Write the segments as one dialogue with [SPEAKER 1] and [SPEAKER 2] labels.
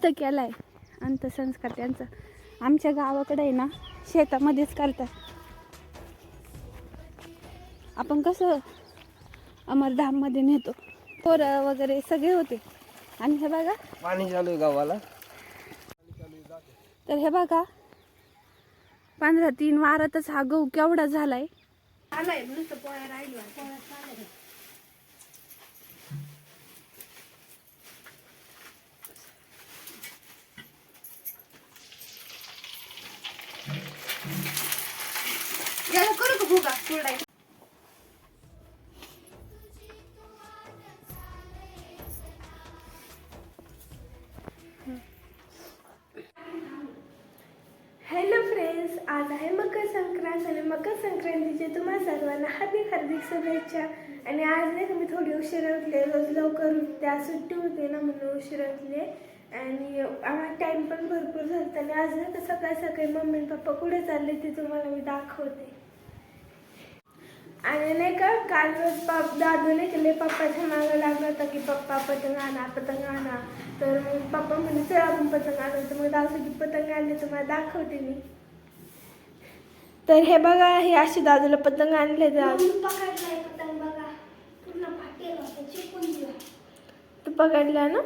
[SPEAKER 1] इथं केला आहे अंत्यसंस्कार त्यांचं. आमच्या गावाकडे आहे ना शेतामध्येच करतात. आपण कसं अमरधाममध्ये नेतो. पोरं वगैरे सगळे होते. आणि हे बघा.
[SPEAKER 2] पाणी चालू आहे गावाला.
[SPEAKER 1] तर हे बघा. पंधरा तीन वारातच हा गहू केवढा झालाय? आलाय नुसतं पोळ्या राहिली याला करू का भुगा? सोडाय
[SPEAKER 3] हॅलो फ्रेंड्स आज आहे मकर संक्रांत आणि मकर संक्रांतीचे तुम्हा सर्वांना हार्दिक हार्दिक शुभेच्छा. आणि आज नाही तुम्ही मी थोडी उशिरा उठले रोज लवकर उठते सुट्टी होते ना म्हणून उशिरा उठले. आणि आम्हाला टाईम पण भरपूर झाला आणि आज नाही तर सकाळी सकाळी मम्मी आणि पप्पा कुठे चालले ते तुम्हाला मी दाखवते. आणि नाही का काल पाप दादू नाही केले पप्पाच्या मागं लागला होता की पप्पा पतंग आणा पतंग आणा. तर मग पप्पा म्हणे चल आपण पतंग आणू तर मग दादूसाठी पतंग आणले तुम्हाला दाखवते मी. तर हे बघा हे असे दादूला पतंग आणले पकडलाय पतंग बघा. पूर्ण तू पकडला ना?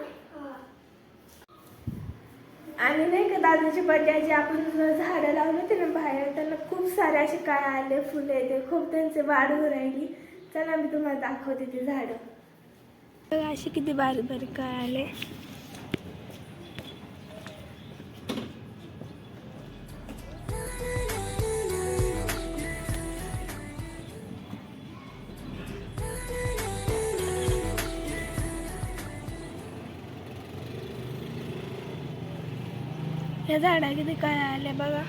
[SPEAKER 3] आणि नाही का दादाची जे आपण झाडं लावली होती ना बाहेर त्यांना खूप सारे असे काय आले फुले ते खूप त्यांचे वाढ वाढवून राहिली. चला मी तुम्हाला दाखवते ते झाडं.
[SPEAKER 1] असे किती बारीक बारीक काय आले. या झाडा किती काय आले बघा.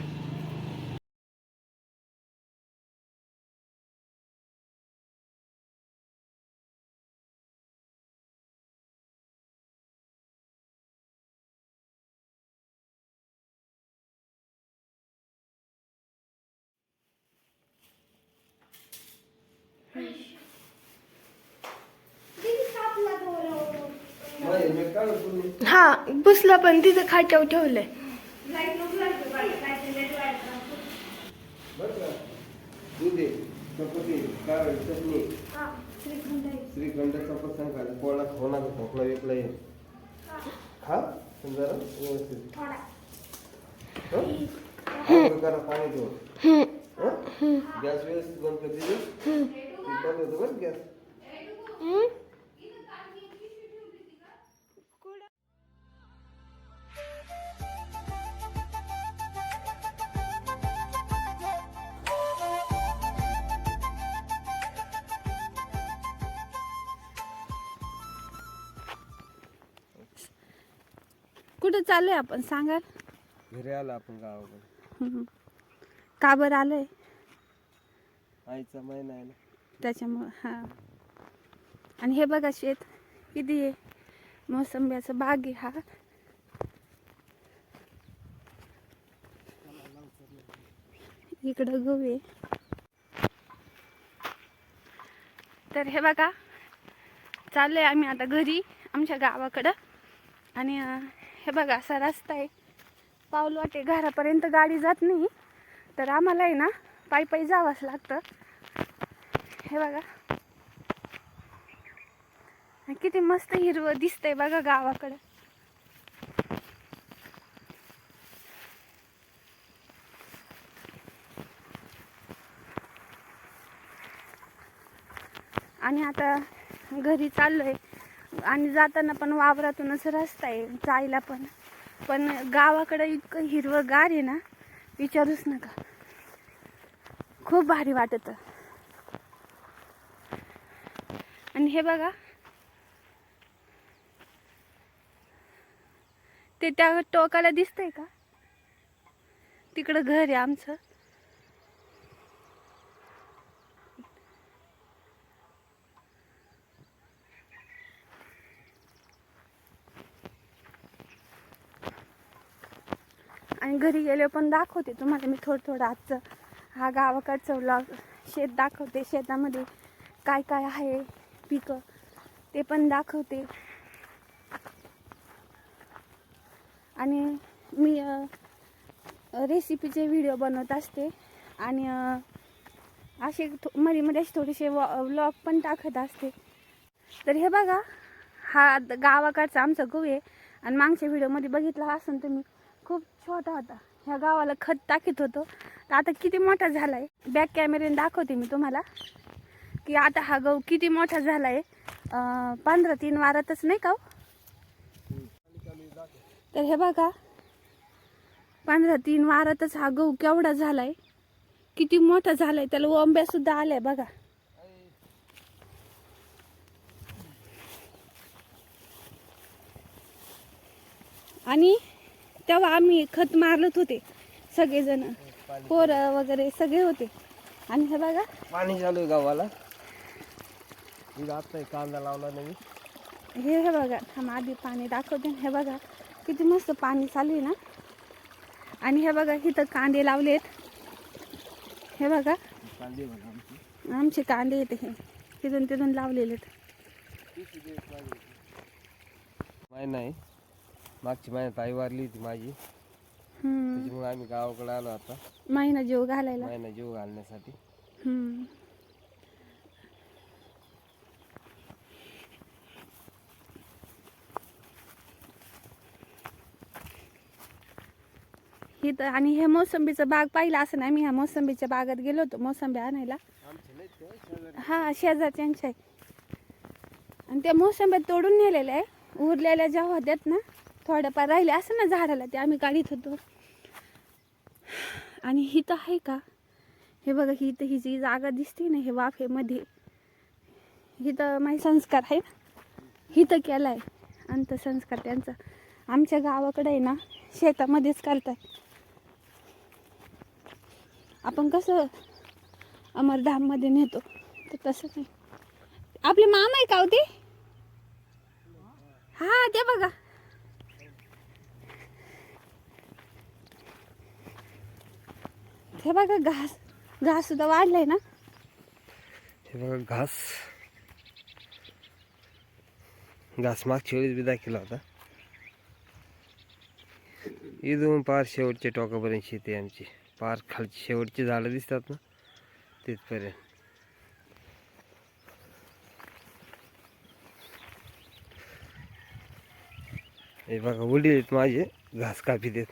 [SPEAKER 3] हा बसला पण तिथं खाट्यावर ठेवलंय.
[SPEAKER 2] दूध चपाती डाळ चटणी श्रीखंडाचा प्रसंग खायला पोळा होणार खोकला विकला येईल. खा जरा व्यवस्थित. हं? करा पाणी देऊन. हं? गॅस व्यवस्थित बंद कर दिली. बंद होतं बरं गॅस.
[SPEAKER 1] कुठं चाललोय आपण? सांगा
[SPEAKER 2] घरी आला आपण गावाकडे.
[SPEAKER 1] का बरं आलोय?
[SPEAKER 2] आईचा महिना आहे ना.
[SPEAKER 1] त्याच्यामुळं हां. आणि हे बघा शेत किती आहे? मोसंब्याचं बाग आहे हा. इकडं गहू आहे. तर हे बघा चाललोय आम्ही आता घरी आमच्या गावाकडं. आणि अं, हे बघा असा रस्ता आहे. पाऊल वाटे घरापर्यंत गाडी जात नाही. तर आम्हाला आहे ना पायी पायी जावंच लागतं. हे बघा. किती मस्त हिरवं दिसतंय बघा गावाकडं. आणि आता घरी चाललोय. आणि जाताना पण वावरातूनच रस्ता आहे जायला पण. पण गावाकडं इतकं हिरवं गार आहे ना विचारूच नका. खूप भारी वाटत. आणि हे बघा. ते त्या टोकाला दिसतंय का? तिकडं घर आहे आमचं आणि घरी गेले पण दाखवते तुम्हाला मी थोडं थोडं आजचं हा गावाकडचं व्लॉग शेत दाखवते. शेतामध्ये काय काय आहे पिकं ते पण दाखवते. आणि मी रेसिपीचे व्हिडिओ बनवत असते. आणि असे थो- मध्ये मध्ये असे थोडेसे व्लॉग पण टाकत असते. तर हे बघा हा द- गावाकडचा आमचा गहू आहे. आणि मागच्या व्हिडिओमध्ये बघितला असून तुम्ही. खूप छोटा होता. ह्या गावाला खत टाकीत होतो. तर आता किती मोठा झाला आहे बॅक कॅमेऱ्याने दाखवते मी तुम्हाला. की आता हा गहू किती मोठा झाला आहे पंधरा तीन वारातच नाही का हो? तर हे बघा. पंधरा तीन वारातच हा गहू केवढा झालाय? किती मोठा झालाय? त्याला ओंब्या सुद्धा आल्या बघा. आणि तेव्हा आम्ही खत मारत होते सगळेजण. पोरं वगैरे सगळे होते. आणि हे बघा.
[SPEAKER 2] पाणी चालू आहे गावाला. आता कांदा लावला नाही
[SPEAKER 1] हे हे बघा. थांब आधी पाणी दाखवते. हे बघा. किती मस्त पाणी चालू आहे ना. आणि हे बघा इथं कांदे लावलेत हे बघा.
[SPEAKER 2] कांदे आमची.
[SPEAKER 1] कांदे येते हे. तिथून तिथून लावलेले
[SPEAKER 2] नाही. मागची महिन्यात आई वारली होती माझी.
[SPEAKER 1] हम्म.
[SPEAKER 2] त्याच्यामुळे आम्ही गावाकडे आलो आता.
[SPEAKER 1] महिना जीव घालायला.
[SPEAKER 2] महिना जीव घालण्यासाठी.
[SPEAKER 1] हम्म. इथं आणि हे मोसंबीचं बाग पाहिलं असं नाही मी ह्या मोसंबीच्या बागात गेलो होतो मोसंबी आणायला. हा शेजारच्यांच्या आहे. आणि त्या मोसंब्या तोडून नेलेल्या आहे उरलेल्या ज्या होत्यात ना थोडंफार राहिले असं ना झाडाला ते आम्ही काढीत होतो. आणि हिथं आहे का? हे बघा ही तर ही जी जागा दिसते ना हे वाफेमध्ये हिथं माझे संस्कार आहे हिथं केला आहे अंत संस्कार त्यांचा. आमच्या गावाकडे आहे ना शेतामध्येच करतात. आपण कसं अमरधाममध्ये नेतो तर तसं नाही. आपले मामा आहे का होते हां हा ते बघा. हे बघा घास घास सुद्धा वाढलाय ना?
[SPEAKER 2] हे बघा घास. घास मागच्या वेळेस बी दाखला होता. इथून पार शेवटच्या टोकापर्यंत शेती आमची. पार खालची शेवटची झाडं दिसतात ना तिथपर्यंत. हे बघा वडील आहेत माझे घास कापी देत.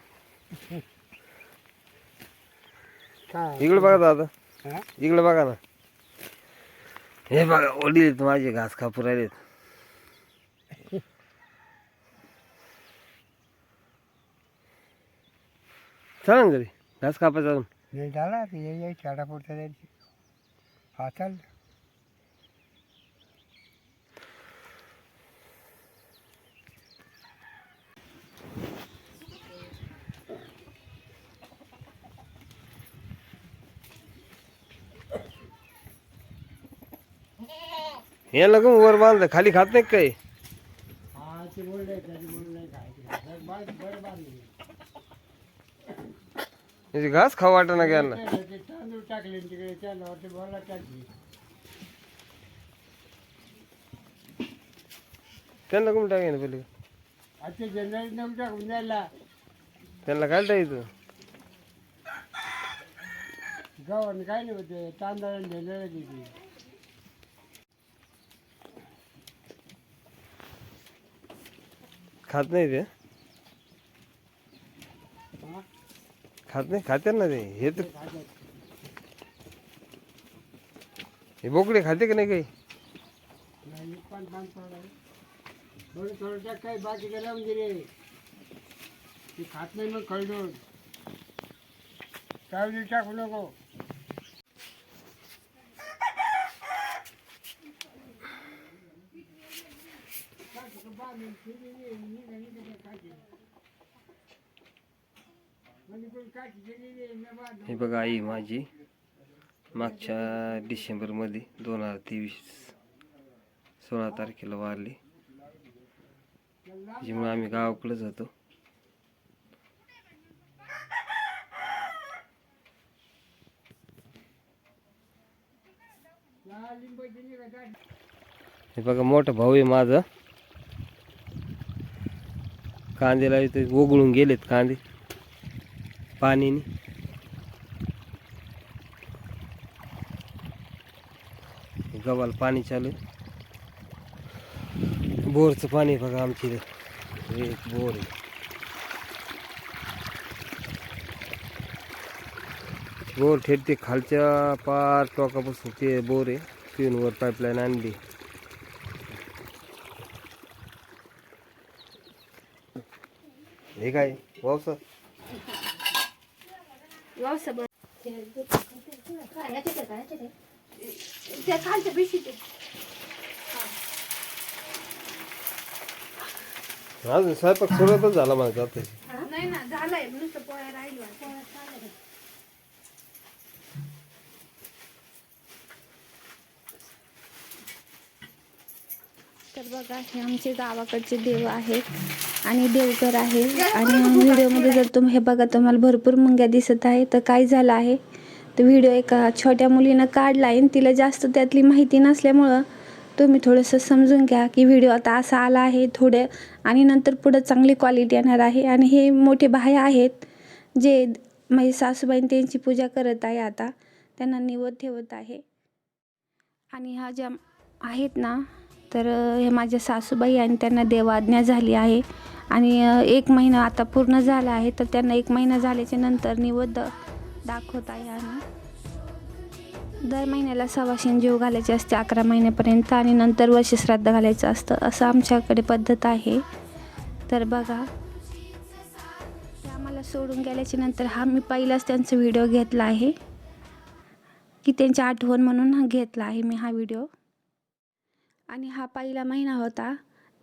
[SPEAKER 2] इकडे बघा दादा. इकडे बघा ना. हे बघा आहेत माझे घास कापू राहिलेत. चला ना घरी. घास कापायचा
[SPEAKER 4] नाही झाला ते ये ये चाडा पुरता द्यायची हा
[SPEAKER 2] हे लगून वर बांधलं खाली खात नाही काही?
[SPEAKER 4] त्याची काय
[SPEAKER 2] घास खाऊ वाटत ना घ्यायला
[SPEAKER 4] ते तांदूळ टाकले तिकडे त्याला बोला टाकली
[SPEAKER 2] त्यांना कोण टाकाय पहिले?
[SPEAKER 4] आता जनरल नेऊन टाकून द्यायला
[SPEAKER 2] त्यांना काय टाकायचं
[SPEAKER 4] गव्हाण काय नाही होते तांदळा नेलेलं तिथे
[SPEAKER 2] खात नाही ते. खात नाही खाते ना ते. हे तर हे बोकडे खाते का नाही काही?
[SPEAKER 4] नाही, थोडं थोडं काही बाकी बाकी लावून गेले ते खात नाही मग खळदून काय टाकू नको.
[SPEAKER 2] हे बघा आई माझी मागच्या डिसेंबरमध्ये दोन हजार तेवीस सोळा तारखेला वारली. त्याच्यामुळे आम्ही गावाकडेच होतो हे बघा मोठा भाऊ आहे माझा. कांद्याला इथे ओघळून गेलेत कांदे. पाणीने. गव्हाला पाणी चालू आहे. बोरचं पाणी बघा आमची एक बोर आहे. बोर ठेवते खालच्या पार टोकापासून ते बोर आहे. तीन वर पाईपलाईन आणली. हे काय? पावसा
[SPEAKER 1] त्या खालच्या
[SPEAKER 2] स्वयंपाक सुरुवातच झाला माझा आता
[SPEAKER 1] नाही ना झालंय. नुसतं पोळ्या राहिलो तर बघा हे आमचे गावाकडचे देव आहेत आणि देवघर आहे. आणि व्हिडिओमध्ये जर तुम्ही हे बघा तुम्हाला भरपूर मुंग्या दिसत आहे. तर काय झालं आहे? तर व्हिडिओ एका छोट्या मुलीनं काढला आहे आणि तिला जास्त त्यातली माहिती नसल्यामुळं तुम्ही थोडंसं समजून घ्या की व्हिडिओ आता असा आला आहे थोडं आणि नंतर पुढं चांगली क्वालिटी येणार आहे. आणि हे मोठे बाह्य आहेत जे माझी सासूबाईन त्यांची पूजा करत आहे आता. त्यांना निवड ठेवत आहे. आणि हा ज्या आहेत ना तर हे माझ्या सासूबाई आणि त्यांना देवाज्ञा झाली आहे. आणि एक महिना आता पूर्ण झाला आहे तर त्यांना एक महिना झाल्याच्यानंतर निवद दाखवत आहे आम्ही. दर महिन्याला सवाशीन जीव घालायचे असते अकरा महिन्यापर्यंत आणि नंतर वर्षश्राद्ध घालायचं असतं असं आमच्याकडे पद्धत आहे. तर बघा ते आम्हाला सोडून गेल्याच्यानंतर हा मी पहिलाच त्यांचा व्हिडिओ घेतला आहे की त्यांची आठवण म्हणून घेतला आहे मी हा व्हिडिओ. आणि हा पहिला महिना होता.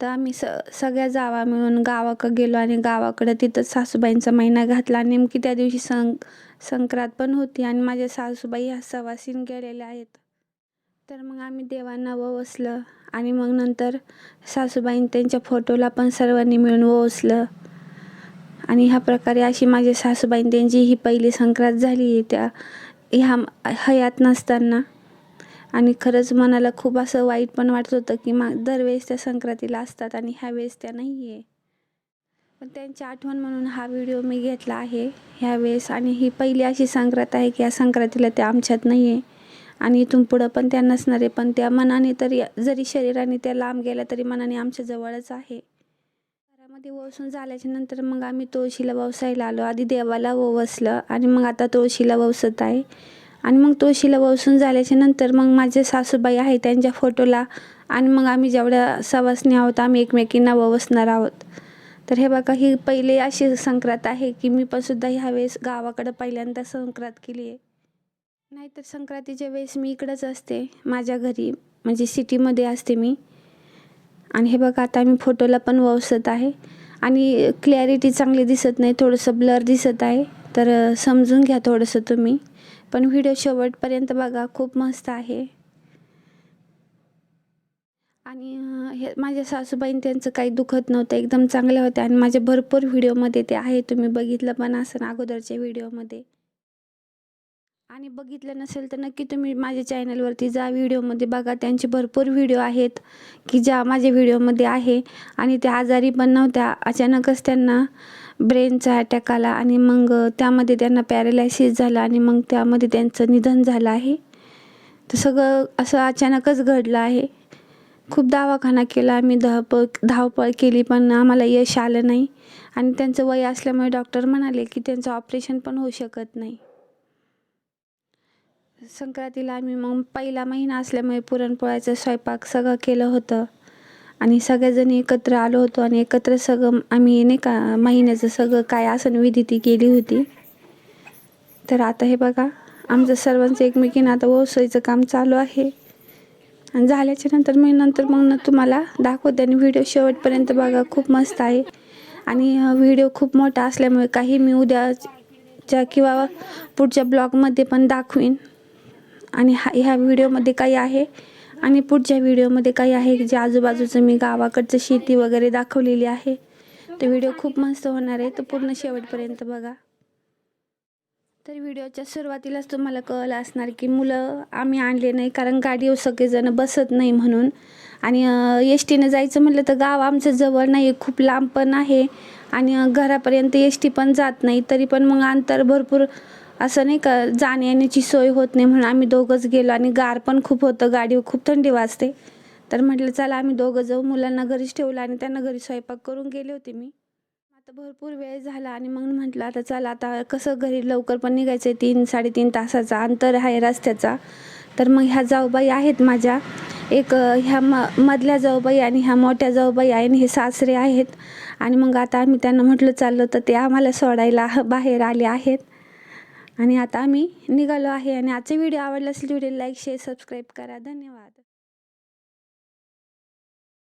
[SPEAKER 1] तर आम्ही स सगळ्या जावा मिळून गावाकडं गेलो आणि गावाकडं तिथं सासूबाईंचा महिना घातला. नेमकी त्या दिवशी सं संक्रांत पण होती आणि माझ्या सासूबाई ह्या सवासीन गेलेल्या आहेत. तर मग आम्ही देवांना ववसलं आणि मग नंतर सासूबाईं त्यांच्या फोटोला पण सर्वांनी मिळून ववसलं आणि ह्या प्रकारे अशी माझ्या सासूबाईं त्यांची ही पहिली संक्रांत झाली त्या ह्या हयात नसताना. आणि खरंच मनाला खूप असं वाईट पण वाटत होतं की मा दरवेळेस त्या संक्रांतीला असतात आणि ह्या वेळेस त्या नाही आहे पण त्यांची आठवण म्हणून हा व्हिडिओ मी घेतला आहे ह्यावेळेस आणि ही पहिली अशी संक्रांत आहे की या संक्रांतीला त्या आमच्यात नाही आहे आणि इथून पुढं पण त्या नसणार आहे पण त्या मनाने तरी जरी शरीराने त्या लांब गेल्या तरी मनाने आमच्या जवळच आहे. घरामध्ये वसून झाल्याच्यानंतर मग आम्ही तुळशीला वसायला आलो. आधी देवाला वसलं आणि मग आता तुळशीला वसत आहे. आणि मग तुळशीला वसून झाल्याच्यानंतर मग माझे सासूबाई आहे त्यांच्या फोटोला आणि मग आम्ही जेवढ्या सवासणी आहोत आम्ही एकमेकींना ववसणार आहोत. तर हे बघा ही पहिले अशी संक्रांत आहे की मी पण सुद्धा ह्यावेळेस गावाकडं पहिल्यांदा संक्रांत केली आहे. नाहीतर संक्रांतीच्या वेळेस मी इकडंच असते माझ्या घरी म्हणजे सिटीमध्ये असते मी. आणि हे बघा आता मी फोटोला पण वसत आहे. आणि क्लॅरिटी चांगली दिसत नाही थोडंसं ब्लर दिसत आहे. तर समजून घ्या थोडंसं तुम्ही. पण व्हिडिओ शेवटपर्यंत बघा खूप मस्त आहे. आणि हे माझ्या सासूबाईं त्यांचं काही दुखत नव्हतं एकदम चांगल्या होत्या. आणि माझ्या भरपूर व्हिडिओमध्ये ते आहे तुम्ही बघितलं पण असं अगोदरच्या व्हिडिओमध्ये. आणि बघितलं नसेल तर नक्की तुम्ही माझ्या चॅनलवरती जा व्हिडिओमध्ये बघा. त्यांचे भरपूर व्हिडिओ आहेत की ज्या माझ्या व्हिडिओमध्ये आहे. आणि त्या आजारी पण नव्हत्या. अचानकच त्यांना ब्रेनचा अटॅक आला आणि मग त्यामध्ये त्यांना पॅरालायसिस झाला आणि मग त्यामध्ये त्यांचं निधन झालं आहे. तर सगळं असं अचानकच घडलं आहे. खूप दवाखाना केला आम्ही धावपळ धावपळ केली पण आम्हाला यश आलं नाही. आणि त्यांचं वय असल्यामुळे डॉक्टर म्हणाले की त्यांचं ऑपरेशन पण होऊ शकत नाही. संक्रांतीला आम्ही मग पहिला महिना असल्यामुळे पुरणपोळ्याचं स्वयंपाक सगळं केलं होतं. आणि सगळ्याजणी एकत्र आलो होतो आणि एकत्र सगळं आम्ही नाही का महिन्याचं सगळं काय आसन विधी ती केली होती. तर आता हे बघा आमचं सर्वांचं एकमेकीनं आता ओसईचं काम चालू आहे. आणि झाल्याच्यानंतर मी नंतर मग न तुम्हाला दाखवते आणि व्हिडिओ शेवटपर्यंत बघा खूप मस्त आहे. आणि व्हिडिओ खूप मोठा असल्यामुळे काही मी उद्याच्या किंवा पुढच्या ब्लॉगमध्ये पण दाखवीन. आणि हा ह्या व्हिडिओमध्ये काही आहे. आणि पुढच्या व्हिडिओमध्ये काही आहे जे आजूबाजूचं मी गावाकडचं शेती वगैरे दाखवलेली आहे. तर व्हिडिओ खूप मस्त होणार आहे. तर पूर्ण शेवटपर्यंत बघा. तर व्हिडिओच्या सुरुवातीलाच तुम्हाला कळलं असणार की मुलं आम्ही आणले नाही कारण गाडीवर सगळेजण बसत नाही म्हणून. आणि एस टीनं जायचं म्हटलं तर गाव आमचं जवळ नाही खूप लांब पण आहे. आणि घरापर्यंत एस टी पण जात नाही. तरी पण मग अंतर भरपूर असं नाही का जाण्या येण्याची सोय होत नाही म्हणून आम्ही दोघंच गेलो आणि गार पण खूप होतं गाडीवर खूप थंडी वाजते. तर म्हटलं चला आम्ही दोघं जाऊ. मुलांना घरीच ठेवलं आणि त्यांना घरी स्वयंपाक करून गेले होते मी. आता भरपूर वेळ झाला आणि मग म्हटलं आता चला आता कसं घरी लवकर पण निघायचं आहे तीन साडेतीन तासाचा अंतर आहे रस्त्याचा. तर मग ह्या जाऊबाई आहेत माझ्या. एक ह्या म मधल्या जाऊबाई आणि ह्या मोठ्या जाऊबाई आहे आणि हे सासरे आहेत. आणि मग आता आम्ही त्यांना म्हटलं चाललं तर ते आम्हाला सोडायला बाहेर आले आहेत. आणि आता आम्ही निघालो आहे आणि आजचा व्हिडिओ आवडला असेल व्हिडिओ लाईक शेअर सबस्क्राईब करा. धन्यवाद.